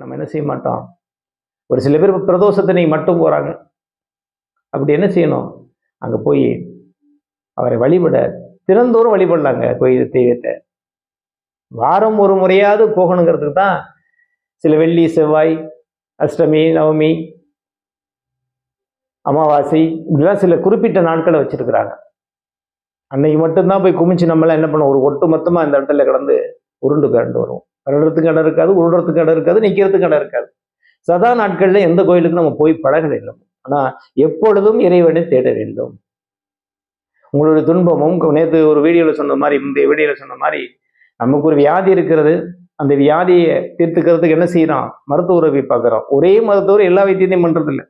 நம்ம என்ன செய்ய மாட்டோம்? ஒரு சில பேர் பிரதோஷத்தினை மட்டும் போகிறாங்க அப்படி என்ன செய்யணும்? அங்கே போய் அவரை வழிபட தினந்தோறும் வழிபடலாங்க கோயில் தெய்வத்தை. வாரம் ஒரு முறையாவது போகணுங்கிறதுக்கு தான் சில வெள்ளி செவ்வாய் அஷ்டமி நவமி அமாவாசை இப்படிலாம் சில குறிப்பிட்ட நாட்களை வச்சிருக்கிறாங்க. அன்னைக்கு மட்டும்தான் போய் குமிச்சு நம்மளாம் என்ன பண்ணுவோம்? ஒரு ஒட்டு மொத்தமாக இந்த இடத்துல கிடந்து உருண்டு கரண்டு வருவோம். வருடத்துக்கு இடம் இருக்காது உருடுறதுக்கு இடம் இருக்காது நிற்கிறதுக்கு இடம் இருக்காது. சதா நாட்களில் எந்த கோயிலுக்கு நம்ம போய் பழக வேண்டும் ஆனால் எப்பொழுதும் இறைவனை தேட வேண்டும். உங்களுடைய துன்பமும் நேற்று ஒரு வீடியோவில் சொன்ன மாதிரி முந்தைய வீடியோவில் சொன்ன மாதிரி நமக்கு ஒரு வியாதி இருக்கிறது. அந்த வியாதியை தீர்த்துக்கிறதுக்கு என்ன செய்யறோம் மருத்துவ உதவி பார்க்குறோம் ஒரே மருத்துவர் எல்லா வைத்தியத்தையும் பண்றது இல்லை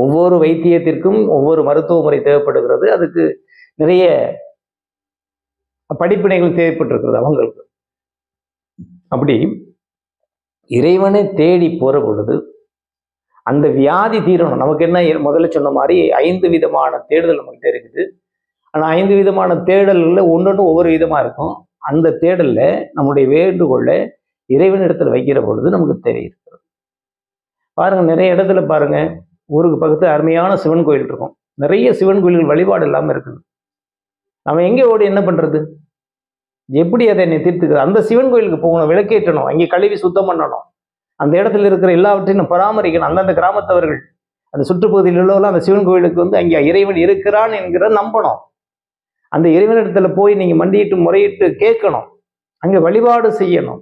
ஒவ்வொரு வைத்தியத்திற்கும் ஒவ்வொரு மருத்துவ முறை தேவைப்படுகிறது. அதுக்கு நிறைய படிப்பினைகள் தேவைப்பட்டிருக்கிறது அவங்களுக்கு. அப்படி இறைவனை தேடி போற பொழுது அந்த வியாதி தீரணும். நமக்கு என்ன முதல்ல சொன்ன மாதிரி ஐந்து விதமான தேடுதல் நம்மகிட்ட இருக்குது. ஆனால் ஐந்து விதமான தேடல்களில் ஒன்றொன்று ஒவ்வொரு விதமாக இருக்கும். அந்த தேடலில் நம்முடைய வேண்டுகோளை இறைவனிடத்தில் வைக்கிற பொழுது நமக்கு தேவை இருக்கிறது பாருங்க நிறைய இடத்துல பாருங்க. ஊருக்கு பக்கத்து அருமையான சிவன் கோயில் இருக்கும். நிறைய சிவன் கோயில்கள் வழிபாடு இல்லாமல் இருக்குது. நம்ம எங்கே ஓடி என்ன பண்ணுறது எப்படி அதை என்னை தீர்த்துக்குது அந்த சிவன் கோயிலுக்கு போகணும் விளக்கேற்றணும் அங்கே கழுவி சுத்தம் பண்ணணும். அந்த இடத்துல இருக்கிற எல்லாவற்றையும் பராமரிக்கணும். அந்தந்த கிராமத்தவர்கள் அந்த சுற்றுப்பகுதியில் உள்ளவர்கள் அந்த சிவன் கோயிலுக்கு வந்து அங்கே இறைவன் இருக்கிறான் என்கிற நம்பணும். அந்த இறைவனிடத்துல போய் நீங்கள் மண்டியிட்டு முறையிட்டு கேட்கணும். அங்கே வழிபாடு செய்யணும்.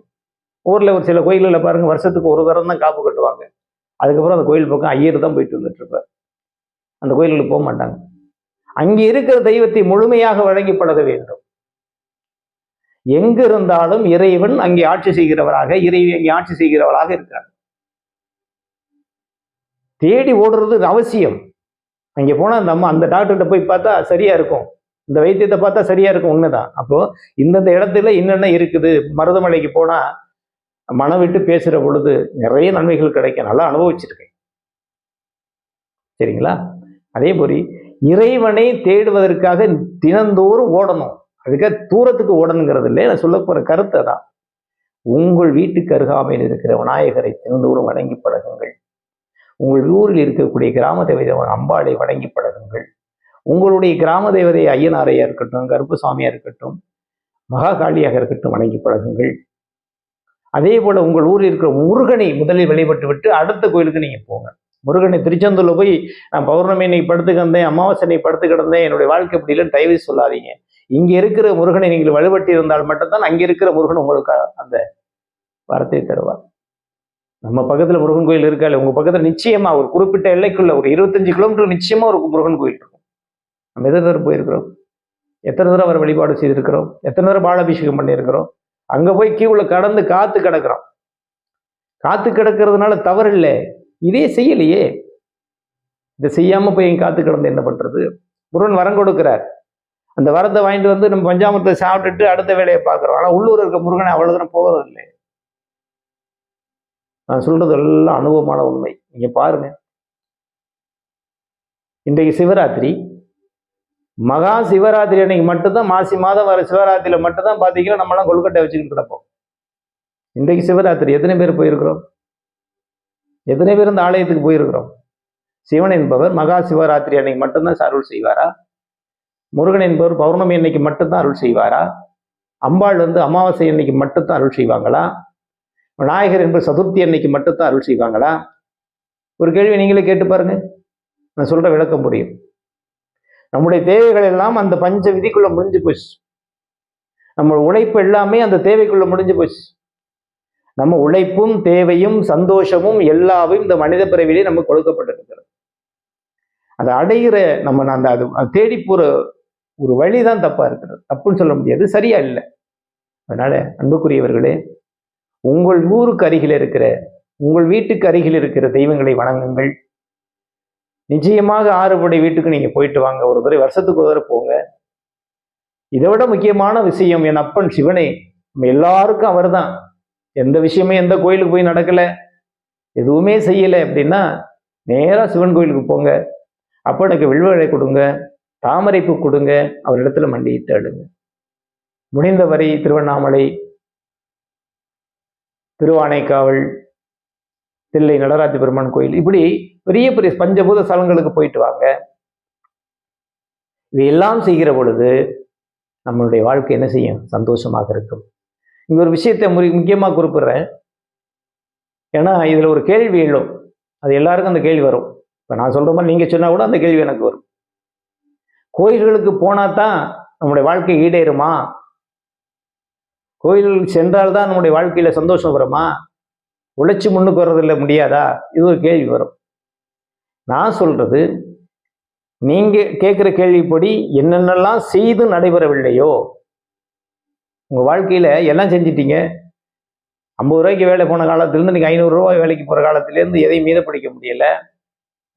ஊரில் ஒரு சில கோயில்களில் பாருங்க வருஷத்துக்கு ஒரு தரம் தான் காப்பு கட்டுவாங்க. அதுக்கப்புறம் அந்த கோயில் பக்கம் ஐயர் தான் போயிட்டு வந்துட்டு அந்த கோயில்களுக்கு போக மாட்டாங்க. அங்கே இருக்கிற தெய்வத்தை முழுமையாக வழங்கி பழக வேண்டும் எங்கு இருந்தாலும் இறைவன் அங்கே ஆட்சி செய்கிறவராக இறைவி அங்கே ஆட்சி செய்கிறவராக இருக்கிறார் தேடி ஓடுறது அவசியம். அங்கே போனால் நம்ம அந்த டாக்டர்கிட்ட போய் பார்த்தா சரியா இருக்கும். இந்த வைத்தியத்தை பார்த்தா சரியா இருக்கும் உண்மைதான். அப்போ இந்தந்த இடத்துல என்னென்ன இருக்குது மருதமலைக்கு போனால் மனம் விட்டு பேசுகிற பொழுது நிறைய நன்மைகள் கிடைக்கும். நல்லா அனுபவிச்சிருக்கேன். சரிங்களா? அதே மாதிரி இறைவனை தேடுவதற்காக தினந்தோறும் ஓடணும். அதுக்காக தூரத்துக்கு ஓடணுங்கிறது இல்லை. நான் சொல்ல போகிற கருத்தை தான் உங்கள் வீட்டுக்கு அருகாமையில் இருக்கிற விநாயகரை தினந்தோறும் வணங்கி பழகுங்கள். உங்கள் ஊரில் இருக்கக்கூடிய கிராம தேவதை அம்பாளை வணங்கி பழகுங்கள். உங்களுடைய கிராம தேவதை ஐயனாரையாக இருக்கட்டும் கருப்பசாமியா இருக்கட்டும் மகாகாளியாக இருக்கட்டும் வணங்கி பழகுங்கள். அதே போல உங்கள் ஊரில் இருக்கிற முருகனை முதலில் வழிபட்டு விட்டு அடுத்த கோயிலுக்கு நீங்கள் போங்க. முருகனை திருச்செந்தூரில் போய் நான் பௌர்ணமி இன்னைக்கு படுத்து கிடந்தேன் அமாவாசை இன்னைக்கு படுத்து கிடந்தேன் என்னுடைய வாழ்க்கை அப்படி இல்லைன்னு தயவு சொல்லாதீங்க. இங்க இருக்கிற முருகனை நீங்கள் வழிபட்டு இருந்தால் மட்டும்தான் அங்க இருக்கிற முருகன் உங்களுக்கு அந்த வரத்தை தருவார். நம்ம பக்கத்துல முருகன் கோயில் இருக்கா உங்க பக்கத்துல நிச்சயமா ஒரு குறிப்பிட்ட எல்லைக்குள்ள ஒரு இருபத்தஞ்சு கிலோமீட்டர் நிச்சயமா ஒரு முருகன் கோயில் இருக்கும். நம்ம எத்தனை தடவை போயிருக்கிறோம்? எத்தனை தடவை அவர் வழிபாடு செய்திருக்கிறோம்? எத்தனை தடவை பாலாபிஷேகம் பண்ணியிருக்கிறோம்? அங்க போய் கீழே கடந்து காத்து கிடக்கிறோம். காத்து கிடக்கிறதுனால தவறு இல்லை இதே செய்யலையே. இதை செய்யாம போய் காத்து கிடந்து என்ன பண்றது? முருகன் வரம் கொடுக்கிறார். அந்த வரத்தை வாங்கிட்டு வந்து நம்ம பஞ்சாமத்தை சாப்பிட்டுட்டு அடுத்த வேலையை பார்க்குறோம். ஆனால் உள்ளூர் இருக்க முருகனை அவ்வளோ தூரம் போவதில்லை. நான் சொல்றது எல்லாம் அனுபவமான உண்மை. நீங்க பாருங்க. இன்றைக்கு சிவராத்திரி. மகா சிவராத்திரி அன்னைக்கு மட்டும்தான் மாசி மாதம் வர சிவராத்திரியில் மட்டும்தான் பார்த்தீங்கன்னா நம்மளாம் கொழுக்கட்டை வச்சுக்கிட்டு கிடப்போம். இன்றைக்கு சிவராத்திரி. எத்தனை பேர் போயிருக்கிறோம்? எத்தனை பேர் இந்த ஆலயத்துக்கு போயிருக்கிறோம்? சிவன் என்பவர் மகா சிவராத்திரி அன்னைக்கு மட்டும்தான் அருள் செய்வாரா? முருகன் என்பவர் பௌர்ணமி அன்னைக்கு மட்டும்தான் அருள் செய்வாரா? அம்பாள் வந்து அமாவாசை அன்னைக்கு மட்டும்தான் அருள் செய்வாங்களா? விநாயகர் என்பது சதுர்த்தி அன்னைக்கு மட்டும்தான் அருள் செய்வாங்களா? ஒரு கேள்வி நீங்களே கேட்டு பாருங்க. நான் சொல்ற விளக்கம் புரியும். நம்முடைய தேவைகள் எல்லாம் அந்த பஞ்ச விதிக்குள்ள முடிஞ்சு போச்சு. நம்ம உழைப்பு எல்லாமே அந்த தேவைக்குள்ள முடிஞ்சு போச்சு. நம்ம உழைப்பும் தேவையும் சந்தோஷமும் எல்லாவையும் இந்த மனித பிறவிலே நமக்கு கொடுக்கப்பட்டிருக்கிறது. அதை அடைகிற நம்ம அந்த அது அது தேடி போற ஒரு வழி தான் தப்பாக இருக்கிறது. தப்புன்னு சொல்ல முடியாது சரியா இல்லை. அதனால அன்புக்குரியவர்களே உங்கள் ஊருக்கு அருகில் இருக்கிற உங்கள் வீட்டுக்கு அருகில் இருக்கிற தெய்வங்களை வணங்குங்கள். நிச்சயமாக ஆறுபடை வீட்டுக்கு நீங்க போயிட்டு வாங்க. ஒரு தடவை வருஷத்துக்கு ஒரு தடவை போங்க. இதை விட முக்கியமான விஷயம் என் அப்பன் சிவனே. நம்ம எல்லாருக்கும் அவர்தான். எந்த விஷயமே எந்த கோயிலுக்கு போய் நடக்கலை. எதுவுமே செய்யலை அப்படின்னா நேராக சிவன் கோயிலுக்கு போங்க. அப்பனுக்கு வில்வழை கொடுங்க. தாமரைப்பு கொடுங்க அவரிடத்துல மண்டியிட்டு அடுங்க முடிந்தவரை திருவண்ணாமலை திருவானைக்காவல் தில்லை நடராஜ பெருமான் கோயில் இப்படி பெரிய பெரிய பஞ்சபூத ஸ்தலங்களுக்கு போயிட்டு வாங்க. இதையெல்லாம் செய்கிற பொழுது நம்மளுடைய வாழ்க்கை என்ன செய்யும்? சந்தோஷமாக இருக்கும். இங்க ஒரு விஷயத்தை முறி முக்கியமாக குறிப்பிடுறேன். ஏன்னா இதில் ஒரு கேள்வி எழும். அது எல்லாருக்கும் அந்த கேள்வி வரும். இப்போ நான் சொல்கிற மாதிரி நீங்கள் சொன்னால் கூட அந்த கேள்வி எனக்கு வரும். கோயில்களுக்கு போனால் தான் நம்முடைய வாழ்க்கை ஈடேறுமா? கோயில்களுக்கு சென்றால்தான் நம்முடைய வாழ்க்கையில் சந்தோஷம் வருமா? உழைச்சி முன்னுக்கு வர்றதில்ல முடியாதா? இது ஒரு கேள்வி வரும். நான் சொல்றது நீங்க கேட்குற கேள்விப்படி என்னென்னலாம் செய்து நடைபெறவில்லையோ உங்க வாழ்க்கையில எல்லாம் செஞ்சிட்டீங்க. ஐம்பது ரூபாய்க்கு வேலை போன காலத்துலேருந்து நீங்கள் ஐநூறுரூவா வேலைக்கு போகிற காலத்துலேருந்து எதையும் மீதப்பிடிக்க பிடிக்க முடியல.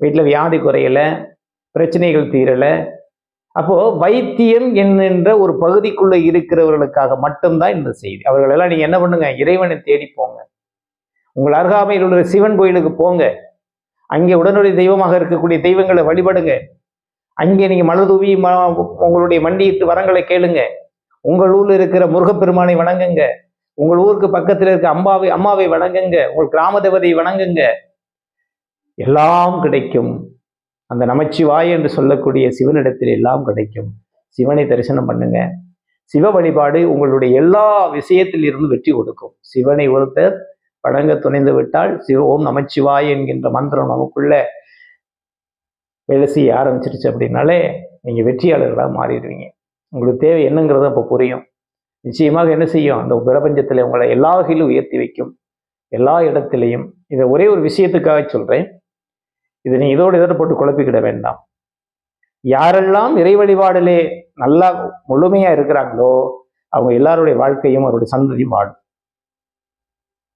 வீட்டில் வியாதி குறையலை பிரச்சனைகள் தீரலை அப்போ வைத்தியம் என்கின்ற ஒரு பகுதிக்குள்ள இருக்கிறவர்களுக்காக மட்டும்தான் இந்த செய்தி. அவர்கள் எல்லாம் நீங்க என்ன பண்ணுங்க? இறைவனை தேடி போங்க. உங்கள் அருகாமையில் உள்ள சிவன் கோயிலுக்கு போங்க. அங்கே உடனடி தெய்வமாக இருக்கக்கூடிய தெய்வங்களை வழிபடுங்க. அங்கே நீங்க மலர் தூவி உங்களுடைய மண்டியிட்டு வரங்களை கேளுங்க. உங்கள் ஊர்ல இருக்கிற முருகப்பெருமானை வணங்குங்க. உங்கள் ஊருக்கு பக்கத்தில் இருக்க அம்பாவை அம்மாவை வணங்குங்க. உங்கள் கிராம தேவதையை வணங்குங்க. எல்லாம் கிடைக்கும். அந்த நமச்சிவாய் என்று சொல்லக்கூடிய சிவனிடத்தில் எல்லாம் கிடைக்கும். சிவனை தரிசனம் பண்ணுங்க. சிவ வழிபாடு உங்களுடைய எல்லா விஷயத்தில் இருந்து வெற்றி கொடுக்கும். சிவனை ஒருத்தர் வணங்க துணைந்து விட்டால் சிவ ஓம் நமச்சிவாய் என்கின்ற மந்திரம் நமக்குள்ள வெளசி ஆரம்பிச்சிருச்சு அப்படின்னாலே நீங்க வெற்றியாளர்களாக மாறிடுவீங்க. உங்களுக்கு தேவை என்னங்கிறது அப்போ புரியும். நிச்சயமாக என்ன செய்யும்? அந்த பிரபஞ்சத்தில் உங்களை எல்லா வகையிலும் உயர்த்தி வைக்கும். எல்லா இடத்திலையும். இதை ஒரே ஒரு விஷயத்துக்காக சொல்கிறேன் இதை நீ இதோடு இதோடு போட்டு குழப்பிக்கிட வேண்டாம். யாரெல்லாம் இறை வழிபாடிலே நல்லா முழுமையா இருக்கிறாங்களோ அவங்க எல்லாருடைய வாழ்க்கையும் அவருடைய சந்ததியும் வாடும்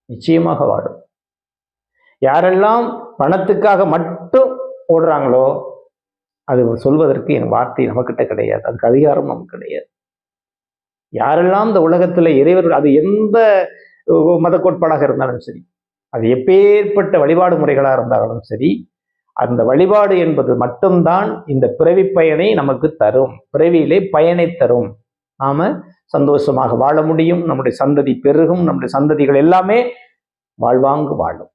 நிச்சயமாக வாடும் யாரெல்லாம் பணத்துக்காக மட்டும் ஓடுறாங்களோ அது சொல்வதற்கு என் வார்த்தை நமக்கிட்ட கிடையாது. அதுக்கு அதிகாரம் நமக்கு கிடையாது. யாரெல்லாம் இந்த உலகத்துல இறைவர்கள் அது எந்த மத கோட்பாடாக இருந்தாலும் சரி அது எப்பேற்பட்ட வழிபாடு முறைகளாக இருந்தாலும் சரி அந்த வழிபாடு என்பது மட்டும்தான் இந்த பிறவி பயனை நமக்கு தரும். பிறவியிலே பயனை தரும். நாம சந்தோஷமாக வாழ முடியும். நம்முடைய சந்ததி பெருகும். நம்முடைய சந்ததிகள் எல்லாமே வாழ்வாங்கு வாழும்.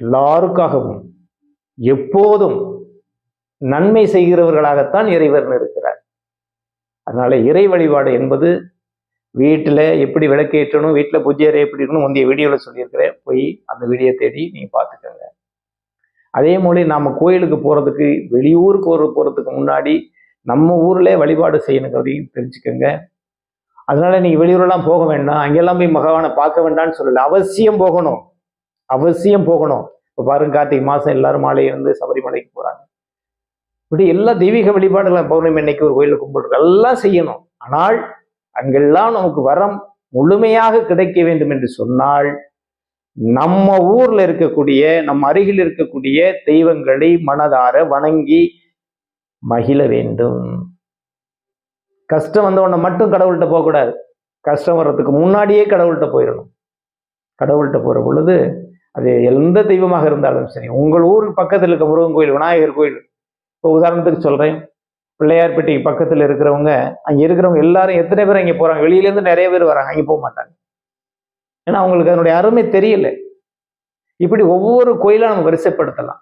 எல்லாருக்காகவும் எப்போதும் நன்மை செய்கிறவர்களாகத்தான் இறைவன் இருக்கிறார். அதனால இறை வழிபாடு என்பது வீட்டில் எப்படி விளக்கேற்றணும் வீட்டில் பூஜை அறை எப்படி இருக்கணும் முந்தைய வீடியோவில் சொல்லியிருக்கிறேன். போய் அந்த வீடியோ தேடி நீங்கள் பார்த்துக்கோங்க. அதே மாதிரி நாம கோயிலுக்கு போகிறதுக்கு வெளியூருக்கு ஒரு போகிறதுக்கு முன்னாடி நம்ம ஊர்ல வழிபாடு செய்யணுங்கிறதையும் தெரிஞ்சுக்கோங்க. அதனால நீங்கள் வெளியூரெல்லாம் போக வேண்டாம் அங்கெல்லாம் போய் மகாவானை பார்க்க வேண்டாம்னு சொல்லலை. அவசியம் போகணும். அவசியம் போகணும். இப்போ பாருங்க கார்த்திகை மாதம் எல்லாரும் மாலை இருந்து சபரிமலைக்கு போறாங்க. இப்படி எல்லா தெய்வீக வழிபாடுகளும் பௌர்ணமி அன்னைக்கு ஒரு கோயிலில் கும்பிடுறது எல்லாம் செய்யணும். ஆனால் அங்கெல்லாம் நமக்கு வரம் முழுமையாக கிடைக்க வேண்டும் என்று சொன்னால் நம்ம ஊர்ல இருக்கக்கூடிய நம்ம அருகில் இருக்கக்கூடிய தெய்வங்களை மனதார வணங்கி மகிழ வேண்டும். கஷ்டம் வந்தவொடனே மட்டும் கடவுள்கிட்ட போகக்கூடாது கஷ்டம் வர்றதுக்கு முன்னாடியே கடவுள்கிட்ட போயிடணும். கடவுள்கிட்ட போற பொழுது அது எந்த தெய்வமாக இருந்தாலும் சரி உங்கள் ஊர் பக்கத்தில் இருக்க முருகன் கோயில் விநாயகர் கோயில் இப்போ உதாரணத்துக்கு சொல்றேன். பிள்ளையார்பேட்டைக்கு பக்கத்தில் இருக்கிறவங்க அங்க இருக்கிறவங்க எல்லாரும் எத்தனை பேர் அங்கே போறாங்க? வெளியில இருந்து நிறைய பேர் வராங்க அங்கே போக மாட்டாங்க. ஏன்னா அவங்களுக்கு அதனுடைய அருமை தெரியல. இப்படி ஒவ்வொரு கோயிலாக நம்ம வரிசைப்படுத்தலாம்.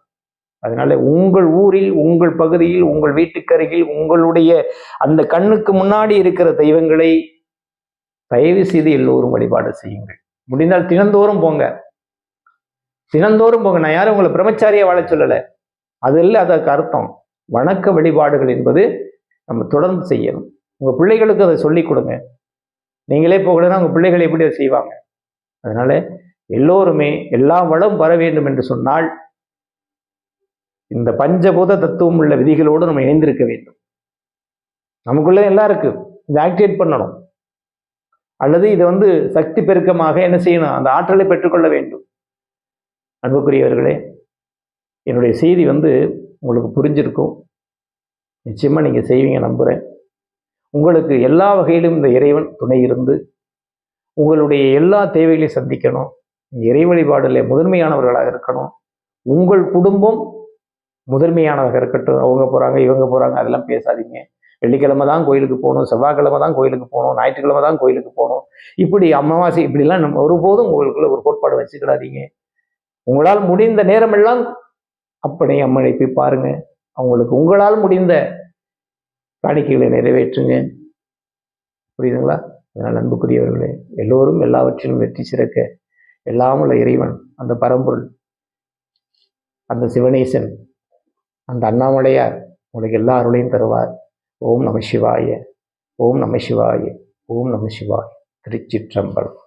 அதனால உங்கள் ஊரில் உங்கள் பகுதியில் உங்கள் வீட்டுக்கருகில் உங்களுடைய அந்த கண்ணுக்கு முன்னாடி இருக்கிற தெய்வங்களை தயவு செய்து எல்லோரும் வழிபாடு செய்யுங்கள். முடிந்தால் தினந்தோறும் போங்க. தினந்தோறும் போங்க. நான் யாரும் உங்களை பிரம்மச்சாரியா வாழ சொல்லல. அது இல்லை அதற்கு அர்த்தம். வணக்க வழிபாடுகள் என்பது நம்ம தொடர்ந்து செய்யணும். உங்க பிள்ளைகளுக்கு அதை சொல்லிக் கொடுங்க. நீங்களே போகலன்னா உங்க பிள்ளைகள் எப்படி அதை செய்வாங்க? அதனால எல்லோருமே எல்லா வளம் வர வேண்டும் என்று சொன்னால் இந்த பஞ்சபூத தத்துவம் உள்ள விதிகளோடு நம்ம இணைந்திருக்க வேண்டும். நமக்குள்ள எல்லாம் இருக்கு? இதை ஆக்டிவேட் பண்ணணும். அல்லது இதை வந்து சக்தி பெருக்கமாக என்ன செய்யணும்? அந்த ஆற்றலை பெற்றுக்கொள்ள வேண்டும். அன்புக்குரியவர்களே என்னுடைய செய்தி வந்து உங்களுக்கு புரிஞ்சிருக்கும். நிச்சயமாக நீங்கள் செய்வீங்க நம்புகிறேன் உங்களுக்கு எல்லா வகையிலும் இந்த இறைவன் துணை இருந்து உங்களுடைய எல்லா தேவைகளையும் சந்திக்கணும். இறை வழிபாடுல முதன்மையானவர்களாக இருக்கணும். உங்கள் குடும்பம் முதன்மையானவங்க இருக்கட்டும். அவங்க போகிறாங்க இவங்க போகிறாங்க அதெல்லாம் பேசாதீங்க. வெள்ளிக்கிழமை தான் கோயிலுக்கு போகணும் செவ்வாய்க்கிழமை தான் கோயிலுக்கு போகணும் ஞாயிற்றுக்கிழமை தான் கோயிலுக்கு போகணும். இப்படி அமாவாசை இப்படிலாம் நம்ம ஒருபோதும் உங்களுக்குள்ள ஒரு கோட்பாடு வச்சுக்கிடாதீங்க. உங்களால் முடிந்த நேரமெல்லாம் அப்பனை அம்மனை போய் பாருங்க. அவங்களுக்கு உங்களால் முடிந்த காணிக்கைகளை நிறைவேற்றுங்க. புரியுதுங்களா? அதனால் அன்புக்குரியவர்களே எல்லோரும் எல்லாவற்றிலும் வெற்றி சிறக்க எல்லாமுள்ள இறைவன் அந்த பரம்பொருள் அந்த சிவனேசன் அந்த அண்ணாமலையார் உங்களுக்கு எல்லா அருளையும் தருவார். ஓம் நம சிவாய ஓம் நம சிவாய ஓம் நம சிவாய. திருச்சிற்றம்பலம்.